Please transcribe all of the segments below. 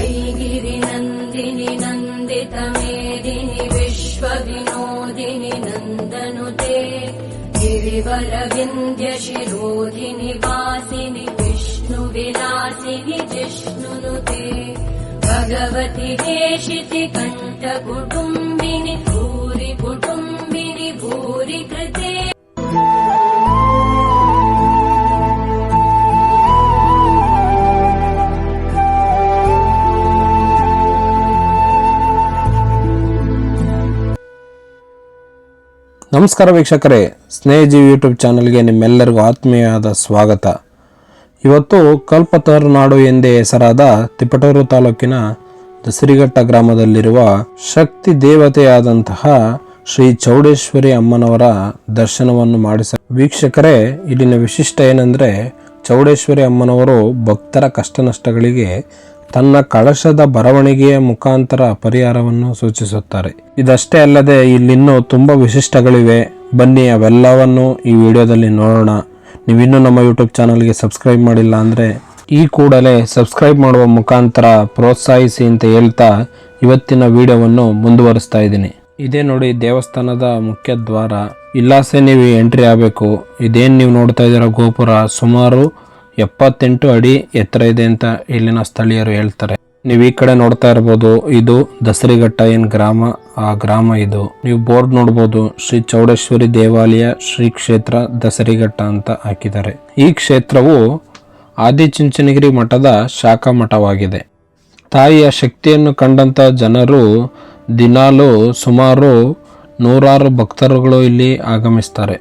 ऐगिरिनन्दिनि नन्दितमेदिनि विश्वविनोदिनि नन्दनुते गिरिवरविन्द्यशिरोधिनि वासिनि विष्णुविलासिनि जिष्णुनुते भगवति देशिति कण्ठकुटुम्बिनि ನಮಸ್ಕಾರ ವೀಕ್ಷಕರೇ. ಸ್ನೇಹಜೀವಿ ಯೂಟ್ಯೂಬ್ ಚಾನಲ್ಗೆ ನಿಮ್ಮೆಲ್ಲರಿಗೂ ಆತ್ಮೀಯವಾದ ಸ್ವಾಗತ. ಇವತ್ತು ಕಲ್ಪತರು ನಾಡು ಎಂದೇ ಹೆಸರಾದ ತಿಪಟೂರು ತಾಲೂಕಿನ ದಸರಿಘಟ್ಟ ಗ್ರಾಮದಲ್ಲಿರುವ ಶಕ್ತಿ ದೇವತೆಯಾದಂತಹ ಶ್ರೀ ಚೌಡೇಶ್ವರಿ ಅಮ್ಮನವರ ದರ್ಶನವನ್ನು ಮಾಡಿಸ, ವೀಕ್ಷಕರೇ, ಇಲ್ಲಿನ ವಿಶಿಷ್ಟ ಏನಂದ್ರೆ, ಚೌಡೇಶ್ವರಿ ಅಮ್ಮನವರು ಭಕ್ತರ ಕಷ್ಟ ನಷ್ಟಗಳಿಗೆ ತನ್ನ ಕಳಶದ ಬರವಣಿಗೆಯ ಮುಖಾಂತರ ಪರಿಹಾರವನ್ನು ಸೂಚಿಸುತ್ತಾರೆ. ಇದಷ್ಟೇ ಅಲ್ಲದೆ ಇಲ್ಲಿನ್ನೂ ತುಂಬ ವಿಶಿಷ್ಟಗಳಿವೆ. ಬನ್ನಿ, ಅವೆಲ್ಲವನ್ನು ಈ ವಿಡಿಯೋದಲ್ಲಿ ನೋಡೋಣ. ನೀವಿನ್ನೂ ನಮ್ಮ ಯೂಟ್ಯೂಬ್ ಚಾನಲ್ಗೆ ಸಬ್ಸ್ಕ್ರೈಬ್ ಮಾಡಿಲ್ಲ ಅಂದರೆ ಈ ಕೂಡಲೇ ಸಬ್ಸ್ಕ್ರೈಬ್ ಮಾಡುವ ಮುಖಾಂತರ ಪ್ರೋತ್ಸಾಹಿಸಿ ಅಂತ ಹೇಳ್ತಾ ಇವತ್ತಿನ ವಿಡಿಯೋವನ್ನು ಮುಂದುವರಿಸ್ತಾ ಇದ್ದೀನಿ. ಇದೇ ನೋಡಿ ದೇವಸ್ಥಾನದ ಮುಖ್ಯ ದ್ವಾರ. ಇಲ್ಲಾಸೆ ನೀವು ಎಂಟ್ರಿ ಆಗಬೇಕು. ಇದೇನು ನೀವು ನೋಡ್ತಾ ಇದ್ದೀರಾ ಗೋಪುರ? ಸುಮಾರು ಎಪ್ಪತ್ತೆಂಟು ಅಡಿ ಎತ್ತರ ಇದೆ ಅಂತ ಇಲ್ಲಿನ ಸ್ಥಳೀಯರು ಹೇಳ್ತಾರೆ. ನೀವು ಈ ಕಡೆ ನೋಡ್ತಾ ಇರ್ಬೋದು, ಇದು ದಸರಿಘಟ್ಟ ಏನ್ ಗ್ರಾಮ? ಆ ಗ್ರಾಮ ಇದು. ನೀವು ಬೋರ್ಡ್ ನೋಡ್ಬೋದು, ಶ್ರೀ ಚೌಡೇಶ್ವರಿ ದೇವಾಲಯ, ಶ್ರೀ ಕ್ಷೇತ್ರ ದಸರಿಘಟ್ಟ ಅಂತ ಹಾಕಿದ್ದಾರೆ. ಈ ಕ್ಷೇತ್ರವು ಆದಿಚುಂಚನಗಿರಿ ಮಠದ ಶಾಖಾ ಮಠವಾಗಿದೆ. ತಾಯಿಯ ಶಕ್ತಿಯನ್ನು ಕಂಡಂತ ಜನರು ದಿನಾಲು ಸುಮಾರು ನೂರಾರು ಭಕ್ತರುಗಳು ಇಲ್ಲಿ ಆಗಮಿಸ್ತಾರೆ.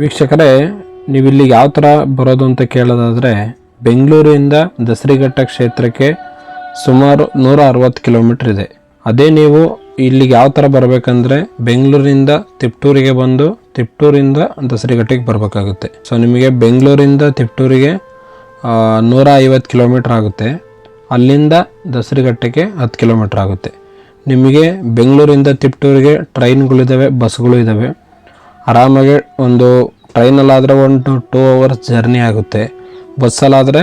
ವೀಕ್ಷಕರೇ ನೀವು ಇಲ್ಲಿ ಯಾವ ಥರ ಬರೋದು ಅಂತ ಕೇಳೋದಾದರೆ, ಬೆಂಗಳೂರಿಂದ ದಸರಿಘಟ್ಟ ಕ್ಷೇತ್ರಕ್ಕೆ ಸುಮಾರು ನೂರ ಅರವತ್ತು ಕಿಲೋಮೀಟ್ರ್ ಇದೆ. ಅದೇ ನೀವು ಇಲ್ಲಿಗೆ ಯಾವ ಥರ ಬರಬೇಕಂದ್ರೆ, ಬೆಂಗಳೂರಿಂದ ತಿಪ್ಟೂರಿಗೆ ಬಂದು, ತಿಪ್ಟೂರಿಂದ ದಸರಿಘಟ್ಟಿಗೆ ಬರಬೇಕಾಗುತ್ತೆ. ಸೊ ನಿಮಗೆ ಬೆಂಗಳೂರಿಂದ ತಿಪ್ಟೂರಿಗೆ ನೂರ ಐವತ್ತು ಕಿಲೋಮೀಟ್ರ್ ಆಗುತ್ತೆ. ಅಲ್ಲಿಂದ ದಸರಿಘಟ್ಟಕ್ಕೆ ಹತ್ತು ಕಿಲೋಮೀಟ್ರ್ ಆಗುತ್ತೆ. ನಿಮಗೆ ಬೆಂಗಳೂರಿಂದ ತಿಪ್ಟೂರಿಗೆ ಟ್ರೈನ್ಗಳಿದ್ದಾವೆ, ಬಸ್ಗಳು ಇದ್ದಾವೆ. ಆರಾಮಾಗಿ ಒಂದು ಟ್ರೈನಲ್ಲಾದರೆ ಟು ಟೂ ಅವರ್ಸ್ ಜರ್ನಿ ಆಗುತ್ತೆ. ಬಸ್ಸಲ್ಲಾದರೆ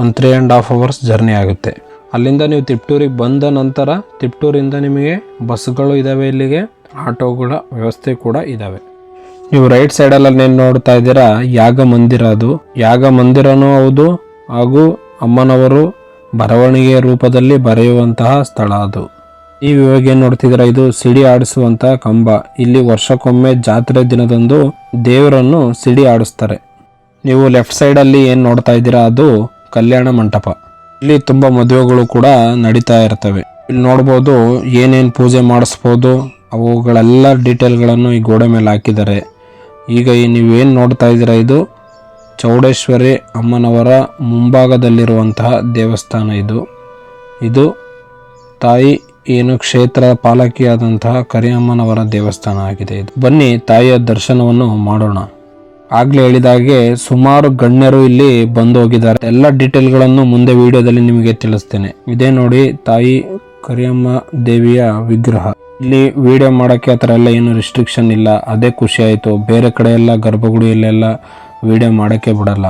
ಒಂದು three and half hours journey ಆಗುತ್ತೆ. ಅಲ್ಲಿಂದ ನೀವು ತಿಪ್ಟೂರಿಗೆ ಬಂದ ನಂತರ ತಿಪ್ಟೂರಿಂದ ನಿಮಗೆ ಬಸ್ಗಳು ಇದ್ದಾವೆ ಇಲ್ಲಿಗೆ, ಆಟೋಗಳ ವ್ಯವಸ್ಥೆ ಕೂಡ ಇದ್ದಾವೆ ನೀವು ರೈಟ್ ಸೈಡಲ್ಲಿ ಏನು ನೋಡ್ತಾ ಇದ್ದೀರಾ ಯಾಗ ಮಂದಿರ ಅದು. ಯಾಗ ಮಂದಿರನೂ ಹೌದು, ಹಾಗೂ ಅಮ್ಮನವರು ಬರವಣಿಗೆಯ ರೂಪದಲ್ಲಿ ಬರೆಯುವಂತಹ ಸ್ಥಳ ಅದು. ಇವಾಗ ಏನು ನೋಡ್ತಿದ್ದೀರಾ ಇದು ಸಿಡಿ ಆಡಿಸುವಂತಹ ಕಂಬ. ಇಲ್ಲಿ ವರ್ಷಕ್ಕೊಮ್ಮೆ ಜಾತ್ರೆ ದಿನದಂದು ದೇವರನ್ನು ಸಿಡಿ ಆಡಿಸ್ತಾರೆ. ನೀವು ಲೆಫ್ಟ್ ಸೈಡ್ ಅಲ್ಲಿ ಏನು ನೋಡ್ತಾ ಇದ್ದೀರಾ, ಅದು ಕಲ್ಯಾಣ ಮಂಟಪ. ಇಲ್ಲಿ ತುಂಬಾ ಮದುವೆಗಳು ಕೂಡ ನಡೀತಾ ಇರ್ತವೆ. ಇಲ್ಲಿ ನೋಡ್ಬೋದು ಏನೇನು ಪೂಜೆ ಮಾಡಿಸ್ಬೋದು, ಅವುಗಳೆಲ್ಲ ಡೀಟೇಲ್ಗಳನ್ನು ಈ ಗೋಡೆ ಮೇಲೆ ಹಾಕಿದ್ದಾರೆ. ಈಗ ಈ ನೀವೇನು ನೋಡ್ತಾ ಇದ್ದೀರಾ, ಇದು ಚೌಡೇಶ್ವರಿ ಅಮ್ಮನವರ ಮುಂಭಾಗದಲ್ಲಿರುವಂತಹ ದೇವಸ್ಥಾನ ಇದು. ಇದು ತಾಯಿ ಏನು ಕ್ಷೇತ್ರ ಪಾಲಕಿಯಾದಂತಹ ಕರಿಯಮ್ಮನವರ ದೇವಸ್ಥಾನ ಆಗಿದೆ ಇದು. ಬನ್ನಿ ತಾಯಿಯ ದರ್ಶನವನ್ನು ಮಾಡೋಣ. ಆಗ್ಲೇ ಹೇಳಿದಾಗೆ ಸುಮಾರು ಗಣ್ಯರು ಇಲ್ಲಿ ಬಂದು ಹೋಗಿದ್ದಾರೆ. ಎಲ್ಲ ಡೀಟೇಲ್ಗಳನ್ನು ಮುಂದೆ ವಿಡಿಯೋದಲ್ಲಿ ನಿಮಗೆ ತಿಳಿಸ್ತೇನೆ. ಇದೇ ನೋಡಿ ತಾಯಿ ಕರಿಯಮ್ಮ ದೇವಿಯ ವಿಗ್ರಹ. ಇಲ್ಲಿ ವಿಡಿಯೋ ಮಾಡೋಕ್ಕೆ ಆ ಥರ ಎಲ್ಲ ಏನು ರಿಸ್ಟ್ರಿಕ್ಷನ್ ಇಲ್ಲ. ಅದೇ ಖುಷಿ ಆಯಿತು. ಬೇರೆ ಕಡೆ ಎಲ್ಲ ಗರ್ಭಗುಡಿಯಲ್ಲೆಲ್ಲ ವಿಡಿಯೋ ಮಾಡೋಕ್ಕೆ ಬಿಡಲ್ಲ.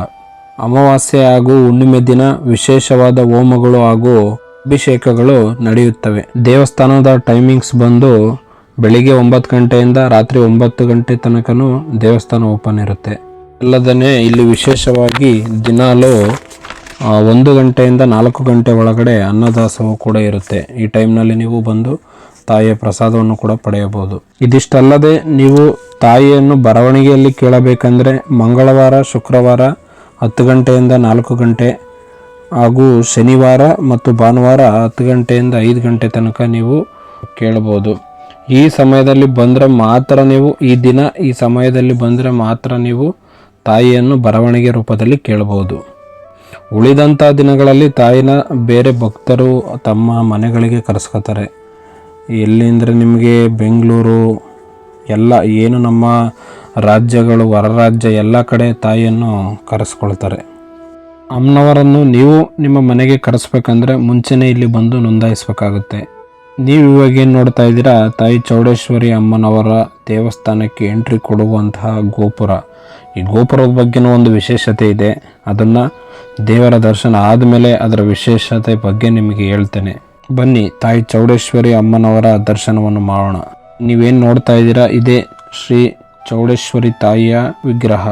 ಅಮಾವಾಸ್ಯೆ ಹಾಗೂ ಹುಣ್ಣಿಮೆ ದಿನ ವಿಶೇಷವಾದ ಹೋಮಗಳು ಹಾಗೂ ಅಭಿಷೇಕಗಳು ನಡೆಯುತ್ತವೆ. ದೇವಸ್ಥಾನದ ಟೈಮಿಂಗ್ಸ್ ಬಂದು ಬೆಳಿಗ್ಗೆ ಒಂಬತ್ತು ಗಂಟೆಯಿಂದ ರಾತ್ರಿ ಒಂಬತ್ತು ಗಂಟೆ ತನಕನೂ ದೇವಸ್ಥಾನ ಓಪನ್ ಇರುತ್ತೆ. ಅಲ್ಲದೇ ಇಲ್ಲಿ ವಿಶೇಷವಾಗಿ ದಿನಾಲೂ ಒಂದು ಗಂಟೆಯಿಂದ ನಾಲ್ಕು ಗಂಟೆ ಒಳಗಡೆ ಅನ್ನದಾಸೋಹ ಕೂಡ ಇರುತ್ತೆ. ಈ ಟೈಮ್ನಲ್ಲಿ ನೀವು ಬಂದು ತಾಯಿಯ ಪ್ರಸಾದವನ್ನು ಕೂಡ ಪಡೆಯಬಹುದು. ಇದಿಷ್ಟಲ್ಲದೆ ನೀವು ತಾಯಿಯನ್ನು ಬರವಣಿಗೆಯಲ್ಲಿ ಕೇಳಬೇಕಂದ್ರೆ ಮಂಗಳವಾರ, ಶುಕ್ರವಾರ ಹತ್ತು ಗಂಟೆಯಿಂದ ನಾಲ್ಕು ಗಂಟೆ ಹಾಗೂ ಶನಿವಾರ ಮತ್ತು ಭಾನುವಾರ ಹತ್ತು ಗಂಟೆಯಿಂದ ಐದು ಗಂಟೆ ತನಕ ನೀವು ಕೇಳಬಹುದು. ಈ ಸಮಯದಲ್ಲಿ ಬಂದರೆ ಮಾತ್ರ ನೀವು, ಈ ದಿನ ಈ ಸಮಯದಲ್ಲಿ ಬಂದರೆ ಮಾತ್ರ ನೀವು ತಾಯಿಯನ್ನು ಬರವಣಿಗೆ ರೂಪದಲ್ಲಿ ಕೇಳಬಹುದು. ಉಳಿದಂಥ ದಿನಗಳಲ್ಲಿ ತಾಯಿನ ಬೇರೆ ಭಕ್ತರು ತಮ್ಮ ಮನೆಗಳಿಗೆ ಕರೆಸ್ಕೋತಾರೆ. ಎಲ್ಲಿಂದರೆ ನಿಮಗೆ ಬೆಂಗಳೂರು, ಎಲ್ಲ ಏನು ನಮ್ಮ ರಾಜ್ಯಗಳು, ಹೊರ ರಾಜ್ಯ ಎಲ್ಲ ಕಡೆ ತಾಯಿಯನ್ನು ಕರೆಸ್ಕೊಳ್ತಾರೆ. ಅಮ್ಮನವರನ್ನು ನೀವು ನಿಮ್ಮ ಮನೆಗೆ ಕರೆಸ್ಬೇಕಂದ್ರೆ ಮುಂಚೆನೇ ಇಲ್ಲಿ ಬಂದು ನೋಂದಾಯಿಸ್ಬೇಕಾಗುತ್ತೆ. ನೀವು ಇವಾಗ ಏನು ನೋಡ್ತಾ ಇದ್ದೀರಾ? ತಾಯಿ ಚೌಡೇಶ್ವರಿ ಅಮ್ಮನವರ ದೇವಸ್ಥಾನಕ್ಕೆ ಎಂಟ್ರಿ ಕೊಡುವಂತಹ ಗೋಪುರ. ಈ ಗೋಪುರದ ಬಗ್ಗೆನೂ ಒಂದು ವಿಶೇಷತೆ ಇದೆ. ಅದನ್ನು ದೇವರ ದರ್ಶನ ಆದಮೇಲೆ ಅದರ ವಿಶೇಷತೆ ಬಗ್ಗೆ ನಿಮಗೆ ಹೇಳ್ತೇನೆ. ಬನ್ನಿ, ತಾಯಿ ಚೌಡೇಶ್ವರಿ ಅಮ್ಮನವರ ದರ್ಶನವನ್ನು ಮಾಡೋಣ. ನೀವೇನು ನೋಡ್ತಾ ಇದ್ದೀರಾ? ಇದೇ ಶ್ರೀ ಚೌಡೇಶ್ವರಿ ತಾಯಿಯ ವಿಗ್ರಹ.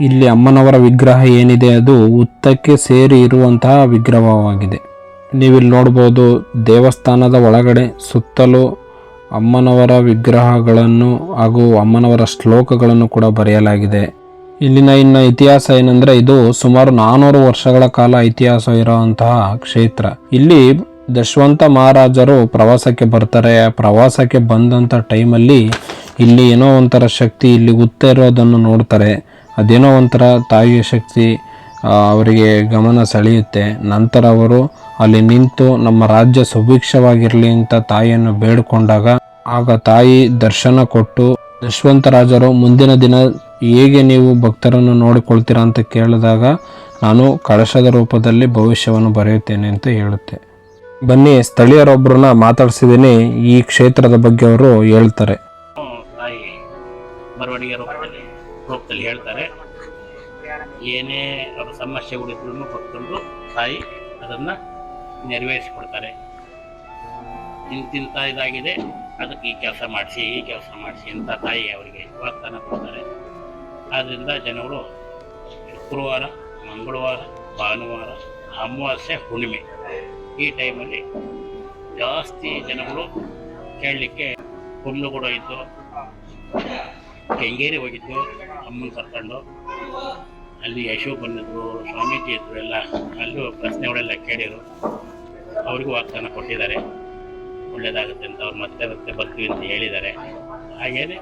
ಇಲ್ಲಿ ಅಮ್ಮನವರ ವಿಗ್ರಹ ಏನಿದೆ ಅದು ಉತ್ತಕ್ಕೆ ಸೇರಿ ಇರುವಂತಹ ವಿಗ್ರಹವಾಗಿದೆ. ನೀವಿಲ್ಲಿ ನೋಡ್ಬೋದು ದೇವಸ್ಥಾನದ ಒಳಗಡೆ ಸುತ್ತಲೂ ಅಮ್ಮನವರ ವಿಗ್ರಹಗಳನ್ನು ಹಾಗೂ ಅಮ್ಮನವರ ಶ್ಲೋಕಗಳನ್ನು ಕೂಡ ಬರೆಯಲಾಗಿದೆ. ಇಲ್ಲಿನ ಇನ್ನು ಇತಿಹಾಸ ಏನಂದ್ರೆ ಇದು ಸುಮಾರು ನಾನೂರು ವರ್ಷಗಳ ಕಾಲ ಇತಿಹಾಸ ಇರುವಂತಹ ಕ್ಷೇತ್ರ. ಇಲ್ಲಿ ದಶವಂತ ಮಹಾರಾಜರು ಪ್ರವಾಸಕ್ಕೆ ಬರ್ತಾರೆ. ಪ್ರವಾಸಕ್ಕೆ ಬಂದಂಥ ಟೈಮಲ್ಲಿ ಇಲ್ಲಿ ಏನೋ ಒಂಥರ ಶಕ್ತಿ, ಇಲ್ಲಿ ಉತ್ತ ಇರೋದನ್ನು ನೋಡ್ತಾರೆ. ಅದೇನೋ ಒಂಥರ ತಾಯಿಯ ಶಕ್ತಿ ಅವರಿಗೆ ಗಮನ ಸೆಳೆಯುತ್ತೆ. ನಂತರ ಅವರು ಅಲ್ಲಿ ನಿಂತು ನಮ್ಮ ರಾಜ್ಯ ಸುಭಿಕ್ಷವಾಗಿರಲಿ ಅಂತ ತಾಯಿಯನ್ನು ಬೇಡಿಕೊಂಡಾಗ, ಆಗ ತಾಯಿ ದರ್ಶನ ಕೊಟ್ಟು ಯಶವಂತರಾಜರು ಮುಂದಿನ ದಿನ ಹೇಗೆ ನೀವು ಭಕ್ತರನ್ನು ನೋಡಿಕೊಳ್ತೀರಾ ಅಂತ ಕೇಳಿದಾಗ, ನಾನು ಕಳಶದ ರೂಪದಲ್ಲಿ ಭವಿಷ್ಯವನ್ನು ಬರೆಯುತ್ತೇನೆ ಅಂತ ಹೇಳುತ್ತೆ. ಬನ್ನಿ, ಸ್ಥಳೀಯರೊಬ್ಬರನ್ನ ಮಾತಾಡ್ಸಿದ್ದೀನಿ. ಈ ಕ್ಷೇತ್ರದ ಬಗ್ಗೆ ಅವರು ಹೇಳ್ತಾರೆ. ರೂಪದಲ್ಲಿ ಹೇಳ್ತಾರೆ. ಏನೇ ಅವರ ಸಮಸ್ಯೆಗಳಿದ್ರು ಭಕ್ತರು ತಾಯಿ ಅದನ್ನು ನೆರವೇರಿಸಿಕೊಡ್ತಾರೆ. ಇಂತಿಂತ ಇದಾಗಿದೆ, ಅದಕ್ಕೆ ಈ ಕೆಲಸ ಮಾಡಿಸಿ, ಈ ಕೆಲಸ ಮಾಡಿಸಿ ಅಂತ ತಾಯಿ ಅವರಿಗೆ ವಾಗ್ದಾನ ಕೊಡ್ತಾರೆ. ಆದ್ದರಿಂದ ಜನಗಳು ಶುಕ್ರವಾರ, ಮಂಗಳವಾರ, ಭಾನುವಾರ, ಅಮಾವಾಸ್ಯೆ, ಹುಣ್ಣಿಮೆ ಈ ಟೈಮಲ್ಲಿ ಜಾಸ್ತಿ ಜನಗಳು ಕೇಳಲಿಕ್ಕೆ ಕೂಡ ಇತ್ತು ಕೆಂಗೇರಿ ಹೋಗಿದ್ದು ಅಮ್ಮನ ಕರ್ಕೊಂಡು ಅಲ್ಲಿ ಯಶೋ ಬಂದಿದ್ರು, ಸ್ವಾಮೀಜಿ ಇದ್ರು ಎಲ್ಲ, ಅಲ್ಲೂ ಪ್ರಶ್ನೆಗಳೆಲ್ಲ ಕೇಳಿರು ಅವ್ರಿಗೂ ವಾಗ್ದಾನ ಕೊಟ್ಟಿದ್ದಾರೆ. ಒಳ್ಳೇದಾಗುತ್ತೆ ಅಂತ ಅವ್ರು ಮತ್ತೆ ಮತ್ತೆ ಬರ್ತೀವಿ ಅಂತ ಹೇಳಿದ್ದಾರೆ. ಹಾಗೇನೆ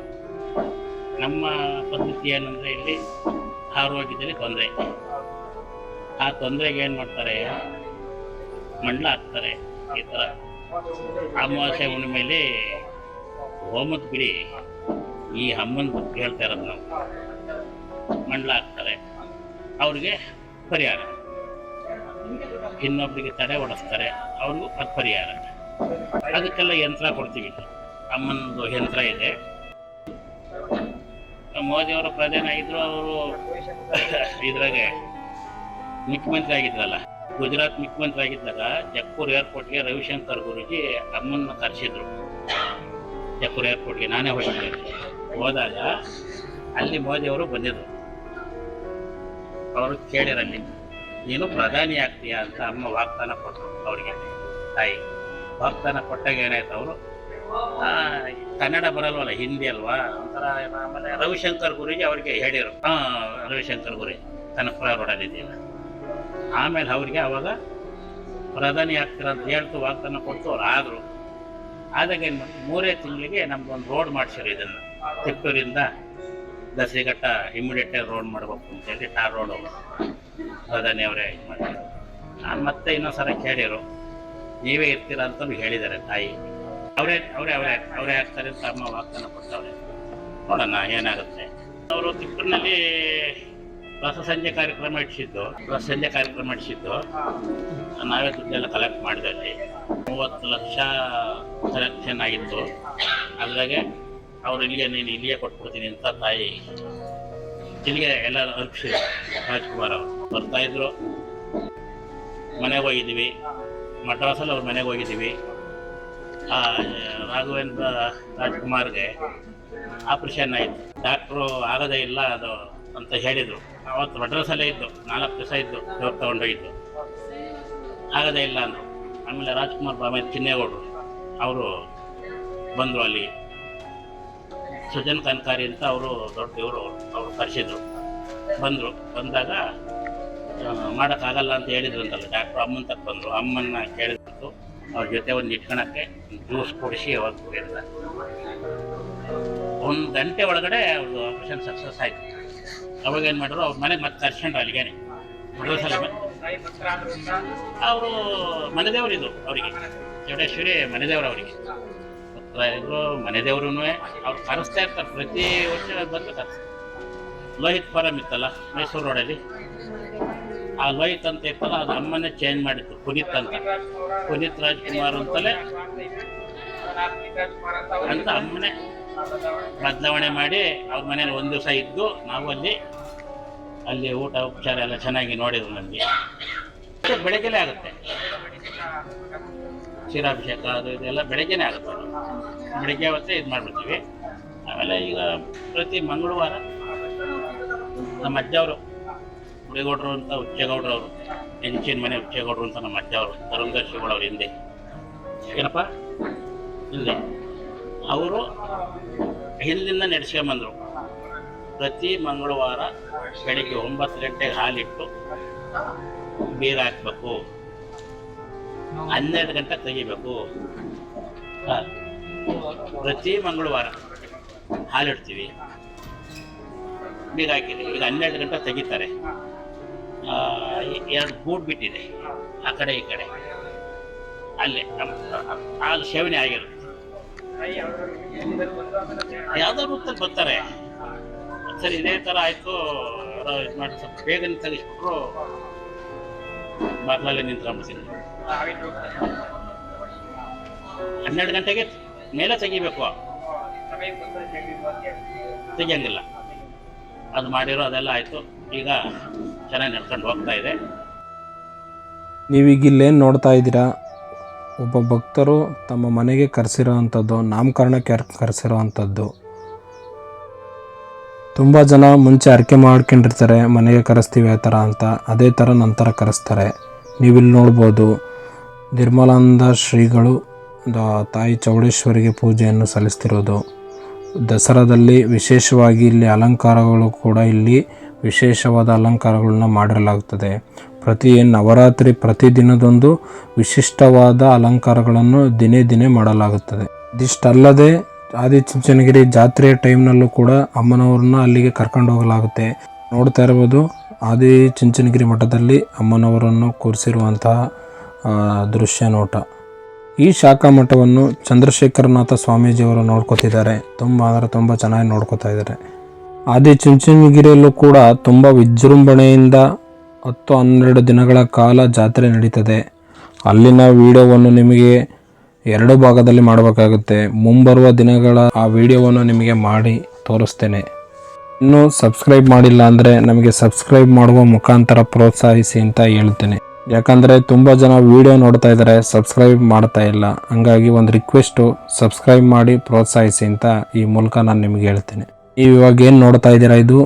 ನಮ್ಮ ಪದ್ಧತಿ ಏನಂದರೆ ಇಲ್ಲಿ ಆರೋಗ್ಯದಲ್ಲಿ ತೊಂದರೆ. ಆ ತೊಂದರೆಗೆ ಏನು ಮಾಡ್ತಾರೆ? ಮಂಡಲ ಹಾಕ್ತಾರೆ. ಈ ಥರ ಅಮಾವಾಸ್ಯೆ ಹುಣ್ಣಿಮೆಯಲ್ಲಿ ಹೋಮದ ಬಿಡಿ. ಈ ಅಮ್ಮನ ಹೇಳ್ತಾ ಇರೋದು ನಾವು. ಮಂಡಲ ಹಾಕ್ತಾರೆ ಅವ್ರಿಗೆ ಪರಿಹಾರ. ಇನ್ನೊಬ್ಬರಿಗೆ ತಡೆ ಓಡಿಸ್ತಾರೆ ಅವ್ರಿಗೂ ಅದು ಪರಿಹಾರ. ಅದಕ್ಕೆಲ್ಲ ಯಂತ್ರ ಕೊಡ್ತೀವಿ. ಅಮ್ಮನದು ಯಂತ್ರ ಇದೆ. ಮೋದಿಯವರು ಪ್ರಧಾನಿ ಆಗಿದ್ರು ಅವರು ಇದ್ರಾಗೆ ಮುಖ್ಯಮಂತ್ರಿ ಆಗಿದ್ರಲ್ಲ. ಗುಜರಾತ್ ಮುಖ್ಯಮಂತ್ರಿ ಆಗಿದ್ದಾಗ ಜಕ್ಕೂರ್ ಏರ್ಪೋರ್ಟ್ಗೆ ರವಿಶಂಕರ್ ಗುರುಜಿ ಅಮ್ಮನ್ನ ಕರೆಸಿದ್ರು. ಜಕ್ಕೂರ್ ಏರ್ಪೋರ್ಟ್ಗೆ, ನಾನೇ ಹೋಗಿದ್ದೆ. ಹೋದಾಗ ಅಲ್ಲಿ ಮೋದಿಯವರು ಬಂದಿದ್ರು. ಅವರು ಕೇಳಿರಲ್ಲಿ, ನೀನು ಪ್ರಧಾನಿ ಆಗ್ತೀಯಾ? ಅಂತ ಅಮ್ಮ ವಾಗ್ದಾನ ಕೊಟ್ಟರು ಅವರಿಗೆ. ತಾಯಿ, ವಾಗ್ದಾನ ಕೊಟ್ಟಾಗ ಏನಾಯ್ತು ಅವರು? ಕನ್ನಡ ಬರಲ್ವಲ್ಲ, ಹಿಂದಿ ಅಲ್ವಾ? ಒಂಥರ ಆಮೇಲೆ ರವಿಶಂಕರ್ ಗುರುಜಿ ಅವರಿಗೆ ಹೇಳಿರು. ಹಾ ರವಿಶಂಕರ್ ಗುರಿ, ಕನಕಪುರ ರೋಡಲ್ಲಿದ್ದೀವಿ ಆಮೇಲೆ ಅವರಿಗೆ ಅವಾಗ, ಪ್ರಧಾನಿ ಆಗ್ತೀರ ಅಂತ ಹೇಳ್ತು, ವಾಗ್ದಾನ ಕೊಟ್ಟು ಅವ್ರು, ಆದರು. ಆದಾಗ ಏನು ಮೂರೇ ತಿಂಗಳಿಗೆ ನಮ್ಗೊಂದು ರೋಡ್ ಮಾಡಿಸಿರು ಇದನ್ನು ತಿಪ್ಪೂರಿಂದ ದಸರಿಘಟ್ಟ ಇಮಿಡಿಯೇಟ್ ರೋಡ್ ಮಾಡಬೇಕು ಅಂತೇಳಿ ಟಾರ್ ರೋಡು ಪ್ರಧಾನಿ ಅವರೇ ಇದು ಮಾಡಿದ್ರು ನಾನು ಮತ್ತೆ ಇನ್ನೊಂದ್ಸಲ ಕೇಳಿರು, ನೀವೇ ಇರ್ತೀರ ಅಂತಲೂ ಹೇಳಿದ್ದಾರೆ ತಾಯಿ. ಅವರೇ ಅವರೇ ಅವರೇ ಅವರೇ ಆಗ್ತಾರೆ, ತಮ್ಮ ವಾಗ್ದಾನ ಕೊಟ್ಟವ್ರೆ. ನೋಡೋಣ ಏನಾಗುತ್ತೆ. ಅವರು ತಿಪ್ಪೂರಿನಲ್ಲಿ ರಸ ಸಂಜೆ ಕಾರ್ಯಕ್ರಮ ಇಡಿಸಿದ್ದು ರಸ ಸಂಜೆ ಕಾರ್ಯಕ್ರಮ ಇಡಿಸಿದ್ದು ನಾವೇ ದುಡ್ಡೆಲ್ಲ ಕಲೆಕ್ಟ್ ಮಾಡಿದಲ್ಲಿ ಮೂವತ್ತು ಲಕ್ಷ ಕಲೆಕ್ಷನ್ ಆಗಿತ್ತು. ಅದ್ರಾಗೆ ಅವ್ರು ಇಲ್ಲಿಗೆ ನೀನು ಇಲ್ಲಿಯೇ ಕೊಟ್ಬಿಡ್ತೀನಿ ಅಂತ ತಾಯಿ ಇಲ್ಲಿಗೆ ಎಲ್ಲ ಅರ್ಪಿಸಿ ರಾಜ್ಕುಮಾರ್ ಅವರು ಬರ್ತಾ ಇದ್ರು. ಮನೆಗೆ ಹೋಗಿದ್ದೀವಿ. ಮಡ್ರಾಸಲ್ಲಿ ಅವ್ರ ಮನೆಗೆ ಹೋಗಿದ್ದೀವಿ. ಆ, ರಾಘವೇಂದ್ರ ರಾಜ್ಕುಮಾರ್ಗೆ ಆಪ್ರೇಷನ್ ಆಯಿತು. ಡಾಕ್ಟ್ರು ಆಗೋದೇ ಇಲ್ಲ ಅದು ಅಂತ ಹೇಳಿದರು. ಅವತ್ತು ಮಡ್ರಾಸಲ್ಲೇ ಇದ್ದು, ನಾಲ್ಕು ದಿವಸ ಇದ್ದು, ದೇವ್ರು ತೊಗೊಂಡೋಗಿದ್ದು ಆಗೋದೇ ಇಲ್ಲ ಅಂದರು. ಆಮೇಲೆ ರಾಜ್ಕುಮಾರ್ ಬಾಮೆ ಚಿನ್ನೇಗೌಡರು, ಅವರು ಬಂದರು ಅಲ್ಲಿ. ಸುಜನ್ ಕನ್ಕಾರಿ ಅಂತ ಅವರು ದೊಡ್ಡ ದೇವರು ಅವರು ಕರೆಸಿದ್ರು. ಬಂದರು. ಬಂದಾಗ ಮಾಡೋಕ್ಕಾಗಲ್ಲ ಅಂತ ಹೇಳಿದ್ರಂತಲ್ಲ ಡಾಕ್ಟ್ರು ಅಮ್ಮನ ತಕ್ಕ ಬಂದರು. ಅಮ್ಮನ್ನ ಕೇಳಿದ್ರು ಅವ್ರ ಜೊತೆ ಒಂದು ಇಟ್ಕೊಳಕ್ಕೆ ಜ್ಯೂಸ್ ಕೊಡಿಸಿ ಅವಾಗ ಕುಡಿಯೋದ ಒಂದು ಗಂಟೆ ಒಳಗಡೆ ಅವ್ರದ್ದು ಆಪರೇಷನ್ ಸಕ್ಸಸ್ ಆಯಿತು. ಅವಾಗ ಏನು ಮಾಡಿದ್ರು, ಅವ್ರ ಮನೆಗೆ ಮತ್ತೆ ಕರ್ಸ್ಕೊಂಡ್ರು ಅಲ್ಲಿಗೇನೆ. ಮಡ್ರಾಸಲ್ಲಿ ಅವರು ಮನೆದೇವರು ಇದು ಅವರಿಗೆ. ಚೌಡೇಶ್ವರಿ ಮನೆದೇವ್ರು ಅವರಿಗೆ. ಹತ್ರ ಮನೆ ದೇವ್ರೂ ಅವ್ರು ಕರೆಸ್ತಾ ಇರ್ತಾರೆ. ಪ್ರತಿ ವರ್ಷ ಬಂದು ಕರೆಸ್ತಾರೆ. ಲೋಹಿತ್ ಫಾರಂ ಇತ್ತಲ್ಲ, ಮೈಸೂರು ರೋಡಲ್ಲಿ? ಆ ಲೋಹಿತ್ ಅಂತ ಇತ್ತಲ್ಲ, ಅದು ಅಮ್ಮನೇ ಚೇಂಜ್ ಮಾಡಿತ್ತು ಪುನೀತ್ ಅಂತ. ಪುನೀತ್ ರಾಜ್ಕುಮಾರ್ ಅಂತಲೇ ಅಂತ ಅಮ್ಮನೇ ಬದಲಾವಣೆ ಮಾಡಿ ಅವ್ರ ಮನೇಲಿ ಒಂದು ದಿವಸ ಇದ್ದು ನಾವು ಅಲ್ಲಿ ಅಲ್ಲಿ ಊಟ, ಉಪಚಾರ ಎಲ್ಲ ಚೆನ್ನಾಗಿ ನೋಡಿದ್ರು ನಮಗೆ. ಬೆಳಗ್ಗೆಲೇ ಆಗುತ್ತೆ. ಕ್ಷೀರಾಭಿಷೇಕ ಅದು ಇದೆಲ್ಲ ಬೆಳಗ್ಗೆನೇ ಆಗುತ್ತೆ. ಬೆಳಗ್ಗೆ ಹೊತ್ತೇ ಇದು ಮಾಡಿಬಿಡ್ತೀವಿ. ಆಮೇಲೆ ಈಗ ಪ್ರತಿ ಮಂಗಳವಾರ ನಮ್ಮ ಅಜ್ಜವರು ಗುಡಿಗೌಡರು ಅಂತ ಉಚ್ಚೇಗೌಡರು ಅವರು, ಹೆಂಚಿನ ಮನೆ ಉಚ್ಚೇಗೌಡರು ಅಂತ ನಮ್ಮ ಅಜ್ಜವರು ತರುಣದರ್ಶಿಗಳವ್ರು ಹಿಂದೆ. ಏನಪ್ಪ? ಹಿಂದೆ. ಅವರು ಹಿಂದಿಂದ ನಡೆಸ್ಕೊಂಬಂದರು. ಪ್ರತಿ ಮಂಗಳವಾರ ಬೆಳಿಗ್ಗೆ ಒಂಬತ್ತು ಗಂಟೆಗೆ ಹಾಲಿಟ್ಟು ಬೀರ್ ಹಾಕ್ಬೇಕು. ಹನ್ನೆರಡು ಗಂಟೆ ತೆಗಿಬೇಕು. ಪ್ರತಿ ಮಂಗಳವಾರ ಹಾಲಿಡ್ತೀವಿ ಬೀಗ ಹಾಕಿದೆ ಈಗ ಹನ್ನೆರಡು ಗಂಟೆ ತೆಗಿತಾರೆ. ಎರಡು ಗೂಡ್ ಬಿಟ್ಟಿದೆ. ಆ ಕಡೆ ಈ ಕಡೆ. ಅಲ್ಲೇ ಹಾಲು ಸೇವನೆ ಆಗಿರುತ್ತೆ. ಯಾವುದೋ ವೃತ್ತಲ್ಲಿ ಬರ್ತಾರೆ. ಸರಿ, ಇದೇ ತರ ಆಯ್ತು. ಇದು ಮಾಡಿ ಸ್ವಲ್ಪ ಬೇಗನೆ ತೆಗಿಸ್ಬಿಟ್ರು. ಬಾಗ್ಲಲ್ಲೇ ನಿಂತ್ಕೊಂಡ್ಬಿಡ್ತೀನಿ. ಹನ್ನೆರಡು ಗಂಟೆಗೆ ಮೇಲೆ ತೆಗಿಬೇಕು. ತೆಗಿಯಂಗಿಲ್ಲ. ಅದು ಮಾಡಿರೋ ಅದೆಲ್ಲ ಆಯ್ತು. ಈಗ ಚೆನ್ನಾಗಿ ನಡ್ಕೊಂಡು ಹೋಗ್ತಾ ಇದೆ. ನೀವೀಗ ಇಲ್ಲೇನು ನೋಡ್ತಾ ಇದ್ದೀರಾ? ಒಬ್ಬ ಭಕ್ತರು ತಮ್ಮ ಮನೆಗೆ ಕರೆಸಿರೋ ಅಂಥದ್ದು ನಾಮಕರಣಕ್ಕೆ ಕರೆಸಿರೋ ಅಂಥದ್ದು ತುಂಬ ಜನ ಮುಂಚೆ ಅರ್ಕೆ ಮಾಡ್ಕೊಂಡಿರ್ತಾರೆ, ಮನೆಗೆ ಕರೆಸ್ತೀವಿ ಆ ಥರ ಅಂತ. ಅದೇ ಥರ ನಂತರ ಕರೆಸ್ತಾರೆ. ನೀವಿಲ್ಲಿ ನೋಡ್ಬೋದು. ನಿರ್ಮಲಾನಂದ ಶ್ರೀಗಳು ತಾಯಿ ಚೌಡೇಶ್ವರಿಗೆ ಪೂಜೆಯನ್ನು ಸಲ್ಲಿಸ್ತಿರೋದು. ದಸರಾದಲ್ಲಿ ವಿಶೇಷವಾಗಿ ಇಲ್ಲಿ ಅಲಂಕಾರಗಳು ಕೂಡ ಇಲ್ಲಿ ವಿಶೇಷವಾದ ಅಲಂಕಾರಗಳನ್ನ ಮಾಡಿರಲಾಗುತ್ತದೆ ಪ್ರತಿ ನವರಾತ್ರಿ ಪ್ರತಿದಿನದೊಂದು ವಿಶಿಷ್ಟವಾದ ಅಲಂಕಾರಗಳನ್ನು ದಿನೇ ದಿನೇ ಮಾಡಲಾಗುತ್ತದೆ. ಇದಿಷ್ಟಲ್ಲದೆ ಆದಿಚುಂಚನಗಿರಿ ಜಾತ್ರೆಯ ಟೈಮ್ನಲ್ಲೂ ಕೂಡ ಅಮ್ಮನವ್ರನ್ನ ಅಲ್ಲಿಗೆ ಕರ್ಕೊಂಡು ಹೋಗಲಾಗುತ್ತೆ. ನೋಡ್ತಾ ಇರ್ಬೋದು ಆದಿ ಚುಂಚನಗಿರಿ ಮಠದಲ್ಲಿ ಅಮ್ಮನವರನ್ನು ಕೂರಿಸಿರುವಂತಹ ದೃಶ್ಯ ನೋಟ ಈ ಶಾಖಾ ಮಠವನ್ನು ಚಂದ್ರಶೇಖರನಾಥ ಸ್ವಾಮೀಜಿಯವರು ನೋಡ್ಕೋತಿದ್ದಾರೆ. ತುಂಬ ಅಂದರೆ ತುಂಬ ಚೆನ್ನಾಗಿ ನೋಡ್ಕೋತಾ ಇದ್ದಾರೆ. ಆದಿ ಚುಂಚನಗಿರಿಯಲ್ಲೂ ಕೂಡ ತುಂಬ ವಿಜೃಂಭಣೆಯಿಂದ ಹತ್ತು ಹನ್ನೆರಡು ದಿನಗಳ ಕಾಲ ಜಾತ್ರೆ ನಡೀತದೆ. ಅಲ್ಲಿನ ವಿಡಿಯೋವನ್ನು ನಿಮಗೆ ಎರಡು ಭಾಗದಲ್ಲಿ ಮಾಡಬೇಕಾಗುತ್ತೆ. ಮುಂಬರುವ ದಿನಗಳ ಆ ವಿಡಿಯೋವನ್ನು ನಿಮಗೆ ಮಾಡಿ ತೋರಿಸ್ತೇನೆ. ಇನ್ನೂ ಸಬ್ಸ್ಕ್ರೈಬ್ ಮಾಡಿಲ್ಲ ಅಂದರೆ ನಮಗೆ ಸಬ್ಸ್ಕ್ರೈಬ್ ಮಾಡುವ ಮುಖಾಂತರ ಪ್ರೋತ್ಸಾಹಿಸಿ ಅಂತ ಹೇಳ್ತೇನೆ ಯಾಕಂದರೆ ತುಂಬ ಜನ ವಿಡಿಯೋ ನೋಡ್ತಾ ಇದ್ದಾರೆ ಸಬ್ಸ್ಕ್ರೈಬ್ ಮಾಡ್ತಾ ಇಲ್ಲ. ಹಂಗಾಗಿ ಒಂದು ರಿಕ್ವೆಸ್ಟು ಸಬ್ಸ್ಕ್ರೈಬ್ ಮಾಡಿ ಪ್ರೋತ್ಸಾಹಿಸಿ ಅಂತ ಈ ಮೂಲಕ ನಾನು ನಿಮಗೆ ಹೇಳ್ತೀನಿ. ನೀವು ಇವಾಗ ಏನು ನೋಡ್ತಾ ಇದ್ದೀರಾ ಇದು?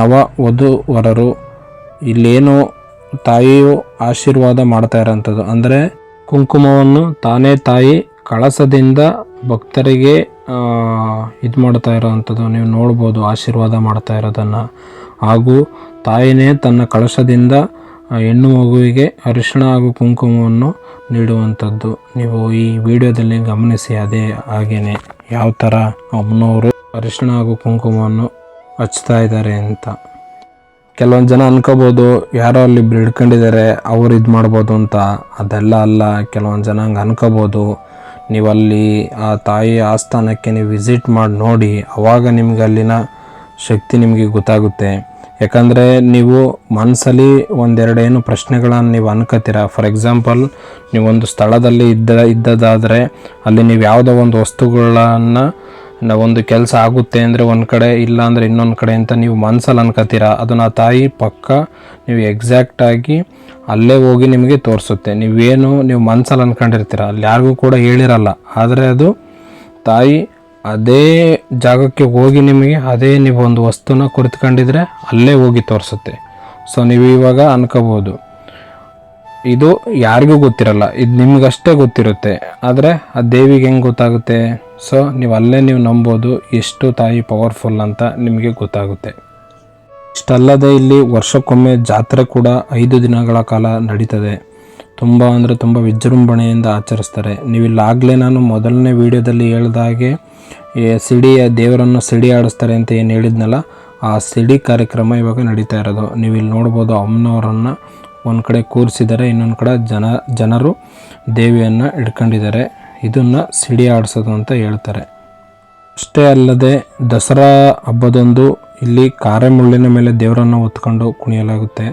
ನವ ವಧುವರರು ಇಲ್ಲೇನು ತಾಯಿಯು ಆಶೀರ್ವಾದ ಮಾಡ್ತಾ ಇರೋಂಥದ್ದು. ಅಂದರೆ ಕುಂಕುಮವನ್ನು ತಾನೇ ತಾಯಿ ಕಳಸದಿಂದ ಭಕ್ತರಿಗೆ ಇದು ಮಾಡ್ತಾ ಇರೋವಂಥದ್ದು ನೀವು ನೋಡ್ಬೋದು ಆಶೀರ್ವಾದ ಮಾಡ್ತಾ ಇರೋದನ್ನು. ಹಾಗೂ ತಾಯಿನೇ ತನ್ನ ಕಳಶದಿಂದ ಹೆಣ್ಣು ಮಗುವಿಗೆ ಅರಿಶಿಣ ಹಾಗೂ ಕುಂಕುಮವನ್ನು ನೀಡುವಂಥದ್ದು. ನೀವು ಈ ವಿಡಿಯೋದಲ್ಲಿ ಗಮನಿಸಿ ಅದೇ ಹಾಗೇನೆ. ಯಾವ ಥರ ಅಮ್ಮನವರು ಅರಿಶಿಣ ಹಾಗೂ ಕುಂಕುಮವನ್ನು ಹಚ್ತಾ ಇದ್ದಾರೆ ಅಂತ. ಕೆಲವೊಂದು ಜನ ಅನ್ಕೋಬೋದು, ಯಾರೋ ಅಲ್ಲಿ ಹಿಡ್ಕೊಂಡಿದ್ದಾರೆ ಅವ್ರು ಇದು ಮಾಡ್ಬೋದು ಅಂತ. ಅದೆಲ್ಲ ಅಲ್ಲ, ಕೆಲವೊಂದು ಜನ ಹಂಗೆ ಅನ್ಕೋಬೋದು. ನೀವಲ್ಲಿ ಆ ತಾಯಿ ಆಸ್ಥಾನಕ್ಕೆ ನೀವು ವಿಸಿಟ್ ಮಾಡಿ ನೋಡಿ, ಅವಾಗ ನಿಮ್ಗೆ ಅಲ್ಲಿನ ಶಕ್ತಿ ನಿಮಗೆ ಗೊತ್ತಾಗುತ್ತೆ. ಯಾಕಂದರೆ ನೀವು ಮನಸ್ಸಲ್ಲಿ ಒಂದೆರಡು ಏನು ಪ್ರಶ್ನೆಗಳನ್ನು ನೀವು ಅನ್ಕೋತೀರ? ಫಾರ್ ಎಕ್ಸಾಂಪಲ್ ನೀವೊಂದು ಸ್ಥಳದಲ್ಲಿ ಇದ್ದ, ಇದ್ದದಾದರೆ ಅಲ್ಲಿ ನೀವು ಯಾವುದೋ ಒಂದು ವಸ್ತುಗಳನ್ನು ಒಂದು ಕೆಲಸ ಆಗುತ್ತೆ ಅಂದರೆ ಒಂದು ಕಡೆ ಇಲ್ಲ ಅಂದರೆ ಇನ್ನೊಂದು ಕಡೆ ಅಂತ ನೀವು ಮನಸ್ಸಲ್ಲಿ ಅನ್ಕೋತೀರ? ಅದನ್ನು ಆ ತಾಯಿ ಪಕ್ಕ ನೀವು ಎಕ್ಸಾಕ್ಟಾಗಿ ಅಲ್ಲೇ ಹೋಗಿ ನಿಮಗೆ ತೋರಿಸುತ್ತೆ. ನೀವೇನು, ನೀವು ಮನಸ್ಸಲ್ಲಿ ಅನ್ಕೊಂಡಿರ್ತೀರ? ಅಲ್ಲಿ ಯಾರಿಗೂ ಕೂಡ ಹೇಳಿರಲ್ಲ. ಆದರೆ ಅದು ತಾಯಿ ಅದೇ ಜಾಗಕ್ಕೆ ಹೋಗಿ ನಿಮಗೆ ಅದೇ ನೀವು ಒಂದು ವಸ್ತುನ ಕುರಿತುಕೊಂಡಿದ್ರೆ ಅಲ್ಲೇ ಹೋಗಿ ತೋರಿಸುತ್ತೆ. ಸೊ ನೀವು ಇವಾಗ ಅನ್ಕೋಬೋದು. ಇದು ಯಾರಿಗೂ ಗೊತ್ತಿರಲ್ಲ. ಇದು ನಿಮಗಷ್ಟೇ ಗೊತ್ತಿರುತ್ತೆ. ಆದರೆ ಆ ದೇವಿಗೆ ಹೆಂಗೆ ಗೊತ್ತಾಗುತ್ತೆ? ಸೊ ನೀವು ಅಲ್ಲೇ ನೀವು ನಂಬೋದು ಎಷ್ಟು ತಾಯಿ ಪವರ್ಫುಲ್ ಅಂತ ನಿಮಗೆ ಗೊತ್ತಾಗುತ್ತೆ. ಇಷ್ಟಲ್ಲದೆ ಇಲ್ಲಿ ವರ್ಷಕ್ಕೊಮ್ಮೆ ಜಾತ್ರೆ ಕೂಡ ಐದು ದಿನಗಳ ಕಾಲ ನಡೀತದೆ. ತುಂಬ ಅಂದರೆ ತುಂಬ ವಿಜೃಂಭಣೆಯಿಂದ ಆಚರಿಸ್ತಾರೆ. ನೀವು ಇಲ್ಲಾಗಲೇ ನಾನು ಮೊದಲನೇ ವಿಡಿಯೋದಲ್ಲಿ ಹೇಳಿದ ಹಾಗೆ, ಈ ಸಿಡಿಯ ದೇವರನ್ನು ಸಿಡಿ ಆಡಿಸ್ತಾರೆ ಅಂತ ಏನು ಹೇಳಿದ್ನಲ್ಲ, ಆ ಸಿಡಿ ಕಾರ್ಯಕ್ರಮ ಇವಾಗ ನಡೀತಾ ಇರೋದು. ನೀವು ಇಲ್ಲಿ ನೋಡ್ಬೋದು ಅಮ್ಮನವರನ್ನು ಒಂದು ಕಡೆ ಕೂರಿಸಿದ್ದಾರೆ ಇನ್ನೊಂದು ಕಡೆ ಜನ, ಜನರು ದೇವಿಯನ್ನು ಹಿಡ್ಕೊಂಡಿದ್ದಾರೆ ಇದನ್ನು ಸಿಡಿ ಆಡಿಸೋದು ಅಂತ ಹೇಳ್ತಾರೆ. ಅಷ್ಟೇ ಅಲ್ಲದೆ ದಸರಾ ಹಬ್ಬದಂದು ಇಲ್ಲಿ ಕಾರೆ ಮುಳ್ಳಿನ ಮೇಲೆ ದೇವರನ್ನು ಹೊತ್ಕೊಂಡು ಕುಣಿಯಲಾಗುತ್ತೆ.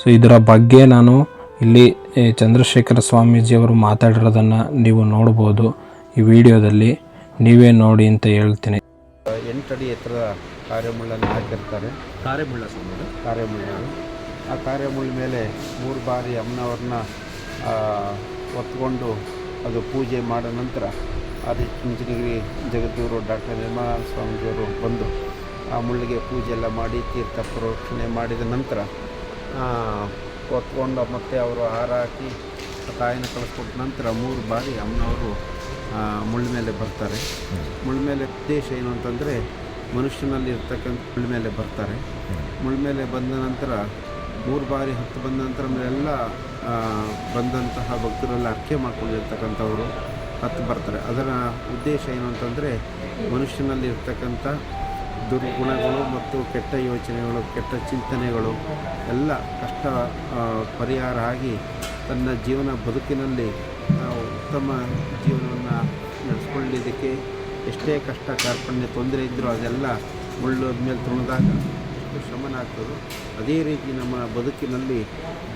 ಸೊ ಇದರ ಬಗ್ಗೆ ನಾನು ಇಲ್ಲಿ ಚಂದ್ರಶೇಖರ ಸ್ವಾಮೀಜಿಯವರು ಮಾತಾಡಿರೋದನ್ನು ನೀವು ನೋಡ್ಬೋದು. ಈ ವಿಡಿಯೋದಲ್ಲಿ ನೀವೇ ನೋಡಿ ಅಂತ ಹೇಳ್ತೀನಿ. ಎಂಟಡಿ ಎತ್ತರ ಎತ್ತರದ ಕಾರ್ಯಮುಳ್ಳನ್ನು ಹಾಕಿರ್ತಾರೆ ಕಾರ್ಯಮುಳ್ಳ ಸ್ವಾಮಿ ಕಾರ್ಯಮುಳ್ಳ. ಆ ಕಾರ್ಯಮುಳ್ಳ ಮೇಲೆ ಮೂರು ಬಾರಿ ಅಮ್ಮನವ್ರನ್ನ ಹೊತ್ಕೊಂಡು ಅದು ಪೂಜೆ ಮಾಡಿದ ನಂತರ ಆದಿಚುಂಚನಗಿರಿ ಜಗದ್ಗುರು ಡಾಕ್ಟರ್ ನಿರ್ಮಲಾ ಸ್ವಾಮೀಜಿಯವರು ಬಂದು ಆ ಮುಳ್ಳಿಗೆ ಪೂಜೆ ಎಲ್ಲ ಮಾಡಿ ತೀರ್ಥ ಪ್ರೋಕ್ಷಣೆ ಮಾಡಿದ ನಂತರ ಹೊತ್ಕೊಂಡು ಮತ್ತೆ ಅವರು ಹಾರ ಹಾಕಿ ತಾಯಿನ ಕಳಿಸ್ಕೊಟ್ಟ ನಂತರ ಮೂರು ಬಾರಿ ಅಮ್ಮನವರು ಮುಳ್ಳ ಮೇಲೆ ಬರ್ತಾರೆ. ಮುಳ್ಳ ಮೇಲೆ ಉದ್ದೇಶ ಏನು ಅಂತಂದರೆ ಮನುಷ್ಯನಲ್ಲಿ ಇರ್ತಕ್ಕಂಥ ಮುಳ್ಳ ಮೇಲೆ ಬರ್ತಾರೆ. ಮುಳ್ಳ ಮೇಲೆ ಬಂದ ನಂತರ ಮೂರು ಬಾರಿ ಹತ್ತು ಬಂದ ನಂತರ ಎಲ್ಲ ಬಂದಂತಹ ಭಕ್ತರಲ್ಲಿ ಅರ್ಕೆ ಮಾಡ್ಕೊಂಡಿರ್ತಕ್ಕಂಥವ್ರು ಹತ್ತು ಬರ್ತಾರೆ. ಅದರ ಉದ್ದೇಶ ಏನು ಅಂತಂದರೆ ಮನುಷ್ಯನಲ್ಲಿ ಇರ್ತಕ್ಕಂಥ ದುರ್ಗುಣಗಳು ಮತ್ತು ಕೆಟ್ಟ ಯೋಚನೆಗಳು, ಕೆಟ್ಟ ಚಿಂತನೆಗಳು ಎಲ್ಲ ಕಷ್ಟ ಪರಿಹಾರ ಆಗಿ ತನ್ನ ಜೀವನ ಬದುಕಿನಲ್ಲಿ ನಾವು ಉತ್ತಮ ಜೀವನವನ್ನು ನಡೆಸ್ಕೊಳ್ಳಿದ್ದಕ್ಕೆ ಎಷ್ಟೇ ಕಷ್ಟ, ಕಾರ್ಪಣ್ಯ ತೊಂದರೆ ಇದ್ದರೂ ಅದೆಲ್ಲ ಮುಳ್ಳೋದ ಮೇಲೆ ತುಳಿದಾಗ ಎಷ್ಟು ಶಮನ ಆಗ್ತದೋ ಅದೇ ರೀತಿ ನಮ್ಮ ಬದುಕಿನಲ್ಲಿ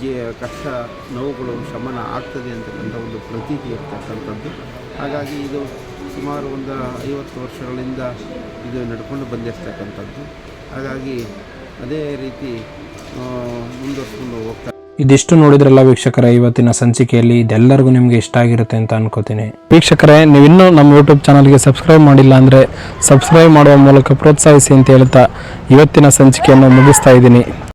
ಜೀ, ಕಷ್ಟ, ನೋವುಗಳು ಶಮನ ಆಗ್ತದೆ ಅಂತಕ್ಕಂಥ ಒಂದು ಪ್ರತೀತಿ ಇರ್ತಕ್ಕಂಥದ್ದು. ಹಾಗಾಗಿ ಇದು ಸುಮಾರು ಒಂದು ಐವತ್ತು ವರ್ಷಗಳಿಂದ ಇದು ನಡ್ಕೊಂಡು ಬಂದಿರ್ತಕ್ಕಂಥದ್ದು. ಹಾಗಾಗಿ ಅದೇ ರೀತಿ ಮುಂದುವರ್ಸ್ಕೊಂಡು ಹೋಗ್ತಾ ಇದಿಷ್ಟು ನೋಡಿದ್ರಲ್ಲ ವೀಕ್ಷಕರ, ಇವತ್ತಿನ ಸಂಚಿಕೆಯಲ್ಲಿ ಇದೆಲ್ಲರಿಗೂ ನಿಮಗೆ ಇಷ್ಟ ಆಗಿರುತ್ತೆ ಅಂತ ಅನ್ಕೋತೀನಿ. ವೀಕ್ಷಕರೇ, ನೀವಿನ್ನೂ ನಮ್ಮ ಯೂಟ್ಯೂಬ್ ಚಾನಲ್ಗೆ ಸಬ್ಸ್ಕ್ರೈಬ್ ಮಾಡಿಲ್ಲ ಅಂದರೆ ಸಬ್ಸ್ಕ್ರೈಬ್ ಮಾಡುವ ಮೂಲಕ ಪ್ರೋತ್ಸಾಹಿಸಿ ಅಂತ ಹೇಳ್ತಾ ಇವತ್ತಿನ ಸಂಚಿಕೆಯನ್ನು ಮುಗಿಸ್ತಾ ಇದ್ದೀನಿ.